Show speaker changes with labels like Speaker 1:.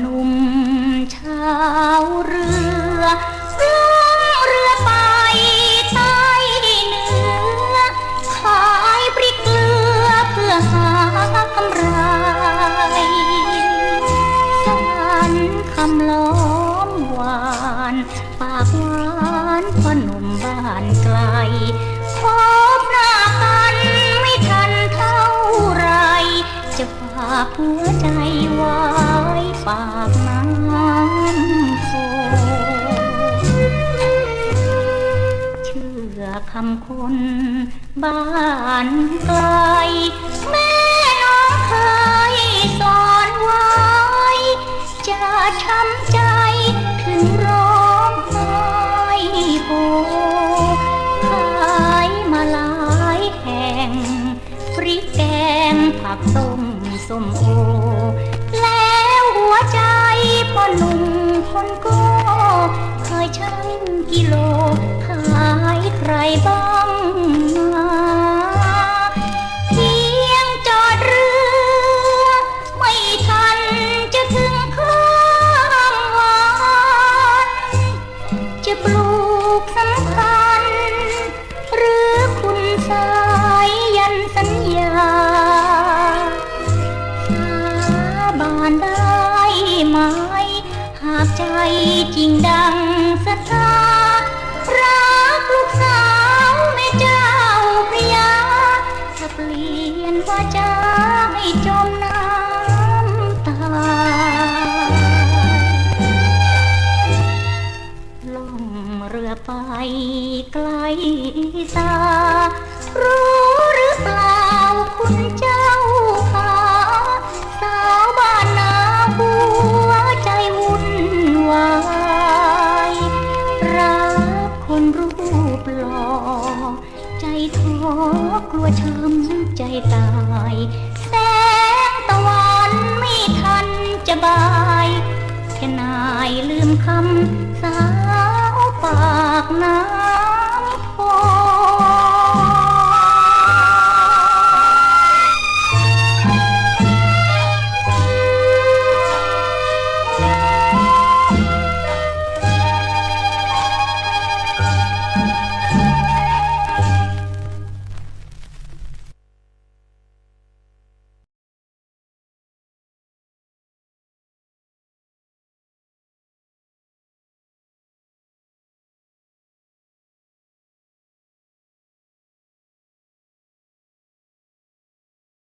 Speaker 1: หนุ่มชาวเรือล่งเรือไปใต้เหนือขายปริกเกลือเพื่อหากำไรสันคำล้อมหวานปากหวานพ่อหนุ่มบ้านไกลพบหน้ากันไม่ทันเท่าไรจะฝากหัว อคำคนบ้านไกลแม่น้องเคยสอนไว้ จะช้ำใจถึงร้องไห้โฮขายมาหลายแห่งพริกแกงผักต้มส้มโอ แล้วหัวใจพ่อหนุ่มคนโก็เคยชั่กิโล บ้างมาเพียงจอดเรือ ไม่ทันจะถึงข้ามวันจะปลูกสำคัญ หรือคุณสายยันสัญญาสาบานได้ไหม หากใจจริงดังศรัทธารักลูกสาว เรือไปไกลซารู้หรือเปล่าคุณเจ้าค่ะสาวบ้านนาหัวใจวุ่นวายรักคนรูปหล่อใจท้อกลัวช้ำใจตายแสงตะวันไม่ทันจะบายแค่นายลืมคำ